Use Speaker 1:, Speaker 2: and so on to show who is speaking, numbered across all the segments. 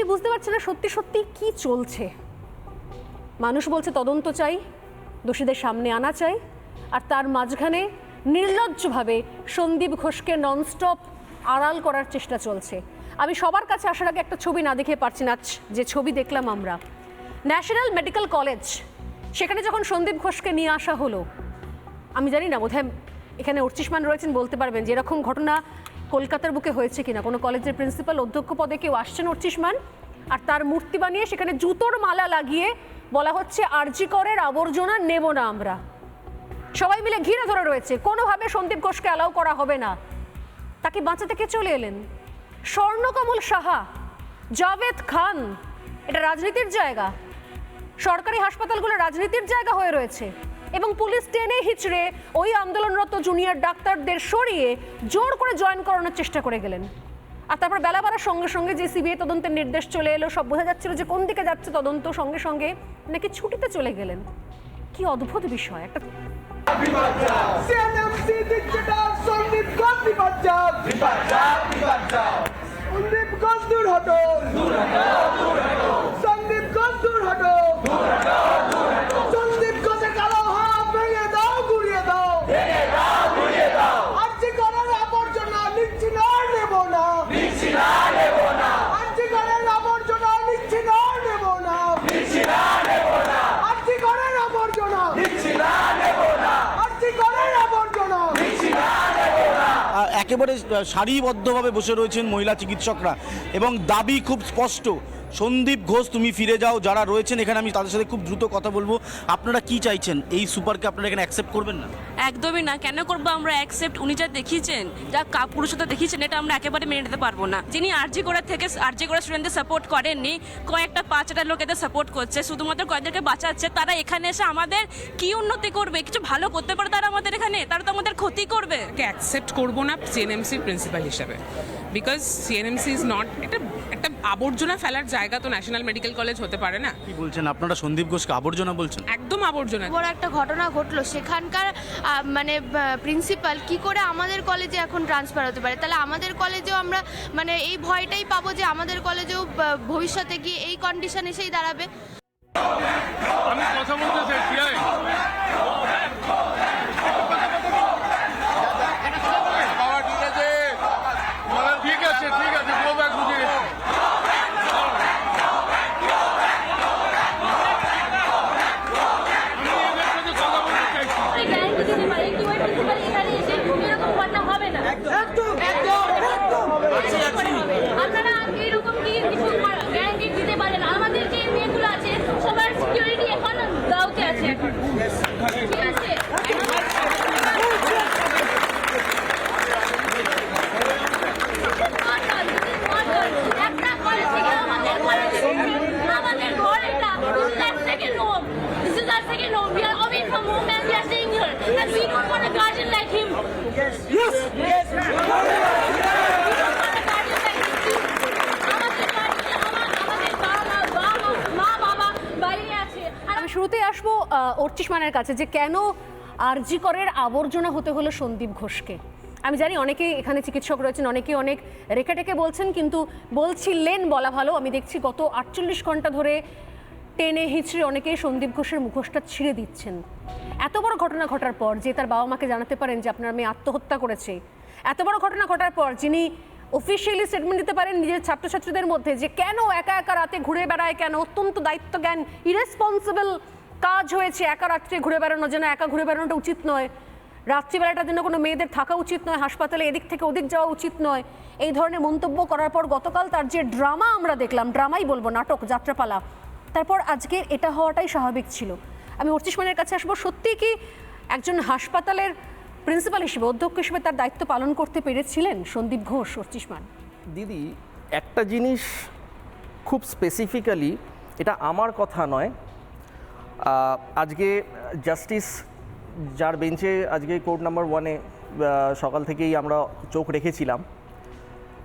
Speaker 1: আমি বুঝতে পারছি না সত্যি সত্যি কি চলছে। মানুষ বলছে তদন্ত চাই, দোষীদের সামনে আনা চাই, আর তার মাঝখানে নির্লজ্জভাবে সন্দীপ ঘোষকে ননস্টপ আড়াল করার চেষ্টা চলছে। আমি সবার কাছে আসার আগে একটা ছবি না দেখে পারছি না যে ছবি দেখলাম আমরা। ন্যাশনাল মেডিকেল কলেজ, সেখানে যখন সন্দীপ ঘোষকে নিয়ে আসা হলো, আমি জানি না, বোধহয় এখানে অর্চিসমান রয়েছেন, বলতে পারবেন যে এরকম ঘটনা কলকাতার বুকে হয়েছে কিনা? কোনো কলেজের প্রিন্সিপাল, অধ্যক্ষ পদে কেউ আসছেন অর্চিসমান আর তার মূর্তি বানিয়ে সেখানে জুতোর মালা লাগিয়ে বলা হচ্ছে, আরজি করের আবর্জনা নেব না আমরা। সবাই মিলে ঘিরে ধরে রয়েছে। কোনোভাবে সন্দীপ ঘোষকে অ্যালাউ করা হবে না। তাকে বাঁচাতে কে চলে এলেন? স্বর্ণকমল সাহা, জাভেদ খান, এটা রাজনীতির জায়গা। সরকারি হাসপাতালগুলো রাজনীতির জায়গা হয়ে রয়েছে। এবং পুলিশ টেনে হিচড়ে ওই আন্দোলনরত জুনিয়র ডাক্তারদের সরিয়ে জোর করে জয়েন করানোর চেষ্টা করে গেলেন। আর তারপর বেলা বাড়ার সঙ্গে সঙ্গে যে সিবিআই তদন্তের নির্দেশ চলে এলো সব বোঝা যাচ্ছিল যে কোন দিকে যাচ্ছে তদন্ত সঙ্গে সঙ্গে নাকি ছুটিতে চলে গেলেন। কি অদ্ভুত বিষয় একটা
Speaker 2: সন্দীপ দূর হটো সন্দীপ ঘোষ দূর হটো সন্দীপ ঘোষের কালো হাত ভেঙে দাও গুড়িয়ে দাও আর্জি করার আবর্জনা নিচ্ছি না নেব না আর্জি করার আবর্জনা নিচ্ছি না নেব না আর্জি করার আবর্জনা আর্জি করার আবর্জনা
Speaker 3: আহ, একেবারে সারিবদ্ধভাবে বসে রয়েছেন মহিলা চিকিৎসকরা। এবং দাবি খুব স্পষ্ট। সন্দীপ ঘোষ, তুমি ফিরে যাও, যারা রয়েছেন এখানে, আমি তাদের সাথে খুব দ্রুত কথা বলব। আপনারা কি চাইছেন? এই সুপারকে আপনারা এখানে অ্যাকসেপ্ট করবেন না?
Speaker 4: একদমই না। কেন করব আমরা অ্যাকসেপ্ট উনি যা দেখিয়েছেন যা কাপুরুষতা দেখিয়েছেন এটা আমরা একেবারে মেনে নিতে পারব না। যিনি আরজি করার থেকে আরজি করার স্টুডেন্টদের সাপোর্ট করেননি কয়েকটা পাঁচটা লোক এদের সাপোর্ট করছে শুধুমাত্র কয়েকদেরকে বাঁচাচ্ছে তারা এখানে এসে আমাদের কি উন্নতি করবে কিছু ভালো করতে পারে তারা আমাদের এখানে? তারা তো আমাদের ক্ষতি করবে।
Speaker 5: কে অ্যাকসেপ্ট করব না সিএনএমসি প্রিন্সিপাল হিসেবে। বিকজ সিএনএমসি ইজ নট একটা একটা আবর্জনা ফেলার জায়গা তো ন্যাশনাল মেডিকেল কলেজ হতে পারে না।
Speaker 3: কি বলছেন? আপনারা সন্দীপ ঘোষকে আবর্জনা বলছেন?
Speaker 5: একদম আবর্জনা।
Speaker 6: বড় একটা ঘটনা ঘটলো। সেখানকার মানে প্রিন্সিপাল কি করে আমাদের কলেজে এখন ট্রান্সফার হতে পারে? তাহলে আমাদের কলেজেও আমরা মানে এই ভয়টাই পাবো যে আমাদের কলেজেও ভবিষ্যতে গিয়ে এই কন্ডিশন এসেই দাঁড়াবে।
Speaker 7: আমি কথা বলতে চাই পিয়াই বাবা ঠিক আছে বাবা, ঠিক আছে ঠিক আছে গো ব্যাক বুঝে গেছি আমি এদের সাথে কথা বলতে চাইছি
Speaker 8: এই গ্যারান্টি দিতে পারে কি ওই প্রিন্সিপাল এখানে এসে এরকম ঘটনা হবে না
Speaker 2: একদম একদম একদম
Speaker 8: আপনারা এইরকম কি কিছু গ্যারান্টি দিতে পারেন আমাদের যে মেয়েগুলো আছে সবার সিকিউরিটি এখন গাঁওতে আছে ঠিক আছে একটা কলেজ থেকে আমাদের কলেজে আমাদের ঘর এটা this is our second home this is our second home we are away from home and we are staying here and we don't want a guardian like him
Speaker 2: Yes, yes.
Speaker 1: আমি শুরুতেই আসব অর্চিসমানের কাছে যে কেন আরজি করের আবর্জনা হতে হলো সন্দীপ ঘোষকে। আমি জানি অনেকে এখানে চিকিৎসক রয়েছেন অনেকে অনেক রেখে টেকে বলছেন, কিন্তু বলছিলেন বলা ভালো। আমি দেখছি গত আটচল্লিশ ঘণ্টা ধরে টেনে হিঁচড়ে অনেকেই সন্দীপ ঘোষের মুখোশটা ছিঁড়ে দিচ্ছেন। এত বড় ঘটনা ঘটার পর যে তার বাবা মাকে জানাতে পারেন যে আপনার মেয়ে আত্মহত্যা করেছে, এত বড় ঘটনা ঘটার পর যিনি অফিসিয়ালি স্টেটমেন্ট দিতে পারেন নিজের ছাত্রছাত্রীদের মধ্যে যে কেন একা একা রাতে ঘুরে বেড়ায়, কেন অত্যন্ত দায়িত্ব জ্ঞান ইরেসপন্সিবল কাজ হয়েছে একা রাত্রে ঘুরে বেড়ানো, যেন একা ঘুরে বেড়ানোটা উচিত নয়। রাত্রিবেলাটার জন্য কোনো মেয়েদের থাকা উচিত নয়, হাসপাতালে এদিক থেকে ওদিক যাওয়া উচিত নয়। এই ধরনের মন্তব্য করার পর গতকাল তার যে ড্রামা আমরা দেখলাম, ড্রামাই বলব, নাটক, যাত্রাপালা, তারপর আজকে এটা হওয়াটাই স্বাভাবিক ছিল। আমি অর্চিসমানের কাছে আসব। সত্যি কি একজন হাসপাতালের প্রিন্সিপাল হিসেবে অধ্যক্ষ হিসেবে তার দায়িত্ব পালন করতে পেরেছিলেন সন্দীপ ঘোষ অর্চিসমান
Speaker 9: দিদি, একটা জিনিস খুব স্পেসিফিক্যালি এটা আমার কথা নয়। আজকে জাস্টিস যার বেঞ্চে আজকে কোর্ট নাম্বার ওয়ানে সকাল থেকেই আমরা চোখ রেখেছিলাম।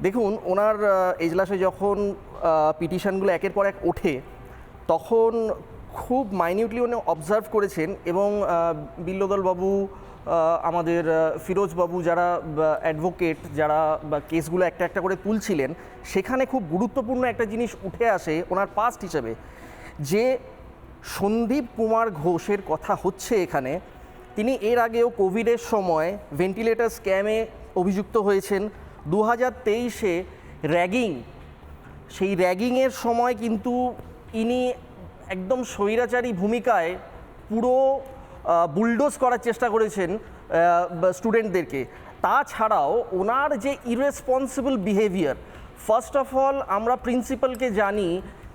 Speaker 9: দেখুন, ওনার এজলাসে যখন পিটিশনগুলো একের পর এক ওঠে, তখন খুব মাইনিউটলি উনি অবজার্ভ করেছেন এবং বিল্লদলবাবু আমাদের ফিরোজবাবু যারা অ্যাডভোকেট যারা কেসগুলো একটা একটা করে তুলছিলেন, সেখানে খুব গুরুত্বপূর্ণ একটা জিনিস উঠে আসে ওনার পাস্ট হিসেবে, যে সন্দীপ কুমার ঘোষের কথা হচ্ছে এখানে, তিনি এর আগেও কোভিডের সময় ভেন্টিলেটর স্ক্যামে অভিযুক্ত হয়েছেন। দু হাজার তেইশে র্যাগিং সেই র্যাগিংয়ের সময় কিন্তু ইনি একদম স্বৈরাচারী ভূমিকায় পুরো বুলডোজ করার চেষ্টা করেছেন স্টুডেন্টদেরকে তাছাড়াও ওনার যে irresponsible behaviour first of all আমরা প্রিন্সিপালকে জানি,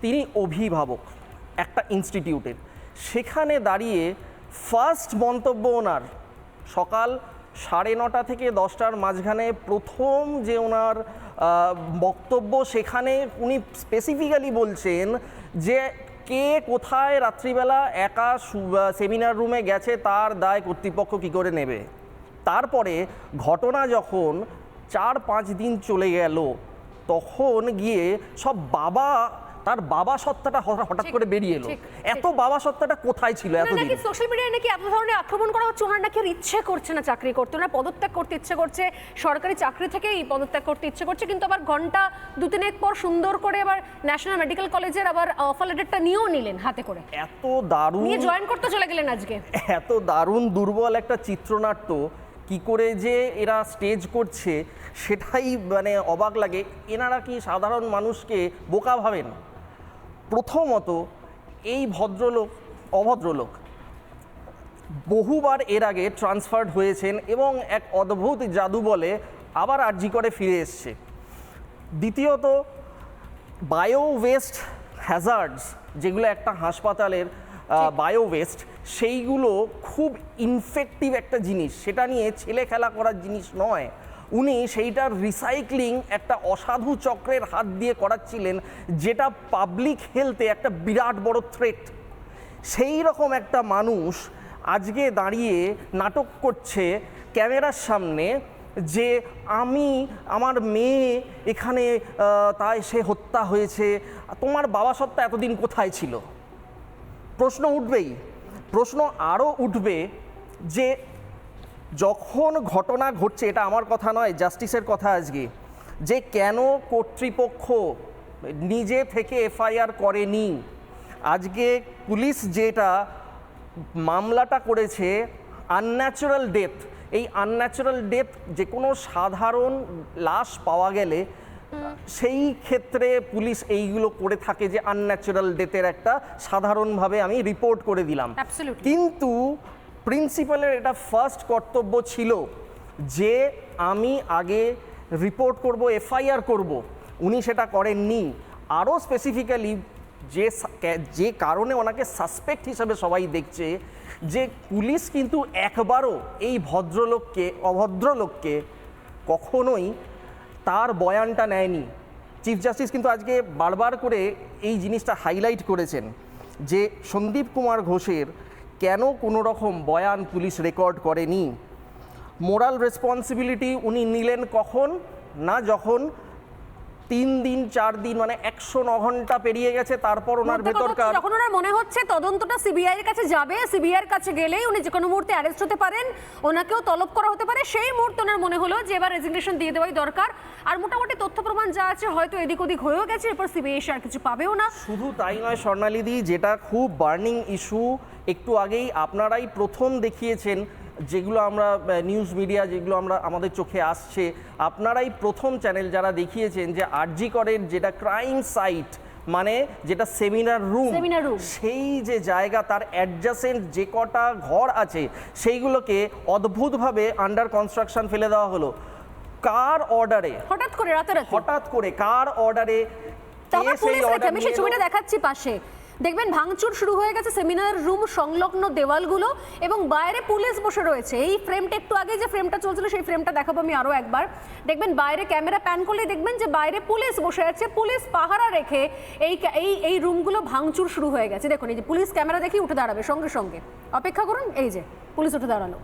Speaker 9: তিনি অভিভাবক একটা ইনস্টিটিউটের সেখানে দাঁড়িয়ে ফার্স্ট মন্তব্য ওনার, সকাল সাড়ে নটা থেকে দশটার মাঝখানে প্রথম যে ওনার বক্তব্য, সেখানে উনি স্পেসিফিক্যালি বলছেন যে কে কোথায় রাত্রিবেলা একা সেমিনার রুমে গেছে তার দায় কর্তৃপক্ষ কি করে নেবে? তারপরে ঘটনা যখন চার পাঁচ দিন চলে গেল, তখন গিয়ে সব বাবা তার বাবা সত্তাটা হঠাৎ করে বেরিয়ে এলো। এত বাবা সত্তাটা কোথায় ছিল
Speaker 1: এত
Speaker 9: এতদিন?
Speaker 1: নাকি সোশ্যাল মিডিয়ায় নাকি এত ধরনের আক্রমণ করা হচ্ছে? ওনার নাকি ইচ্ছে করছে না চাকরি করতে। ওনার পদত্যাগ করতে ইচ্ছে করছে। সরকারি চাকরি থেকেই পদত্যাগ করতে ইচ্ছে করছে। কিন্তু আবার ঘণ্টা দু তিনেক পর সুন্দর করে আবার ন্যাশনাল মেডিকেল কলেজের আবার অফার লেটারটা নিয়েও নিলেন হাতে করে।
Speaker 9: এত দারুণ
Speaker 1: নিয়ে জয়েন করতে চলে গেলেন আজকে।
Speaker 9: এত দারুণ দুর্বল একটা চিত্রনাট্য। কি করে যে এরা স্টেজ করছে সেটাই মানে অবাক লাগে। এনারা কি সাধারণ মানুষকে বোকা ভাবেন? প্রথমত এই ভদ্রলোক অভদ্রলোক বহুবার এর আগে ট্রান্সফার্ড হয়েছেন এবং এক অদ্ভুত জাদু বলে আবার আর্জি করে ফিরে এসছে। দ্বিতীয়ত বায়ো ওয়েস্ট হ্যাজার্ডস যেগুলো একটা হাসপাতালের বায়ো ওয়েস্ট সেইগুলো খুব ইনফেক্টিভ একটা জিনিস। সেটা নিয়ে ছেলে খেলা করার জিনিস নয়। উনি সেইটার রিসাইক্লিং একটা অসাধু চক্রের হাত দিয়ে করাচ্ছিলেন, যেটা পাবলিক হেলথে একটা বিরাট বড় থ্রেট সেই রকম একটা মানুষ আজকে দাঁড়িয়ে নাটক করছে ক্যামেরার সামনে যে আমি, আমার মেয়ে এখানে তাই সে হত্যা হয়েছে, তোমার বাবা সত্তা এতদিন কোথায় ছিল? প্রশ্ন উঠবেই। প্রশ্ন আরও উঠবে যে যখন ঘটনা ঘটছে এটা আমার কথা নয় জাস্টিসের কথা আজকে যে কেন কর্তৃপক্ষ নিজে থেকে এফআইআর করেনি? আজকে পুলিশ যেটা মামলাটা করেছে আনন্যাচুরাল ডেথ এই আনন্যাচুরাল ডেথ যে কোনো সাধারণ লাশ পাওয়া গেলে সেই ক্ষেত্রে পুলিশ এইগুলো করে থাকে যে আনন্যাচুরাল ডেথের একটা সাধারণভাবে আমি রিপোর্ট করে দিলাম। কিন্তু প্রিন্সিপালের এটা ফার্স্ট কর্তব্য ছিল যে আমি আগে রিপোর্ট করব এফআইআর করব। উনি সেটা করেননি। আরও স্পেসিফিক্যালি যে যে কারণে ওনাকে সাসপেক্ট হিসাবে সবাই দেখছে যে পুলিশ কিন্তু একবারও এই ভদ্রলোককে, অভদ্রলোককে কখনোই তার বয়ানটা নেয়নি। চিফ জাস্টিস কিন্তু আজকে বারবার করে এই জিনিসটা হাইলাইট করেছেন যে সন্দীপ কুমার ঘোষের কেন কোনো রকম বয়ান পুলিশ রেকর্ড করেনি? মোরাল রেসপন্সিবিলিটি উনি নিলেন কখন? না যখন তিন দিন চার দিন মানে একশো ন ঘণ্টা পেরিয়ে গেছে তারপর ওনার ভেতরকার
Speaker 1: যখন ওনার মনে হচ্ছে তদন্তটা সিবিআই এর কাছে যাবে সিবিআই এর কাছে গেলেই উনি যে কোনো মুহূর্তে অ্যারেস্ট হতে পারেন ওনাকেও তলব করা হতে পারে সেই মুহূর্তে ওনার মনে হলো যে এবার রেজিগনেশন দিয়ে দেওয়াই দরকার। আর মোটামুটি তথ্য প্রমাণ যা আছে হয়তো এদিক ওদিক হয়েও গেছে এরপর সিবিআই আর কিছু পাবেও না।
Speaker 9: শুধু তাই নয় স্বর্ণালিদি যেটা খুব বার্নিং ইস্যু একটু আগেই আপনারাই প্রথম দেখিয়েছেন যেগুলো আমরা নিউজ মিডিয়া যেগুলো আমরা আমাদের চোখে আসছে। আপনারাই প্রথম চ্যানেল যারা দেখিয়েছেন যে আরজি করের যেটা ক্রাইম সাইট মানে যেটা সেমিনার রুম সেই যে জায়গা তার অ্যাডজাসেন্ট যে কটা ঘর আছে সেইগুলোকে অদ্ভুতভাবে আন্ডার কনস্ট্রাকশন ফেলে দেওয়া হলো। কার অর্ডারে
Speaker 1: হঠাৎ করে রাতারাতি।
Speaker 9: হঠাৎ করে কার অর্ডারে
Speaker 1: আমি সেই ছবিটা দেখাচ্ছি পাশে। দেখবেন, ভাঙচুর শুরু হয়ে গেছে সেমিনার রুম, সংলগ্ন দেওয়ালগুলো এবং বাইরে পুলিশ বসে রয়েছে। এই ফ্রেমটা একটু আগে যে ফ্রেমটা চলছিল, সেই ফ্রেমটা দেখাবো আমি আরও একবার। দেখবেন, বাইরে ক্যামেরা প্যান করলে দেখবেন যে বাইরে পুলিশ বসে আছে। পুলিশ পাহারা রেখে এই এই এই রুমগুলো ভাঙচুর শুরু হয়ে গেছে। দেখুন, এই যে পুলিশ ক্যামেরা দেখেই উঠে দাঁড়াবে সঙ্গে সঙ্গে। অপেক্ষা করুন, এই যে পুলিশ উঠে দাঁড়াল।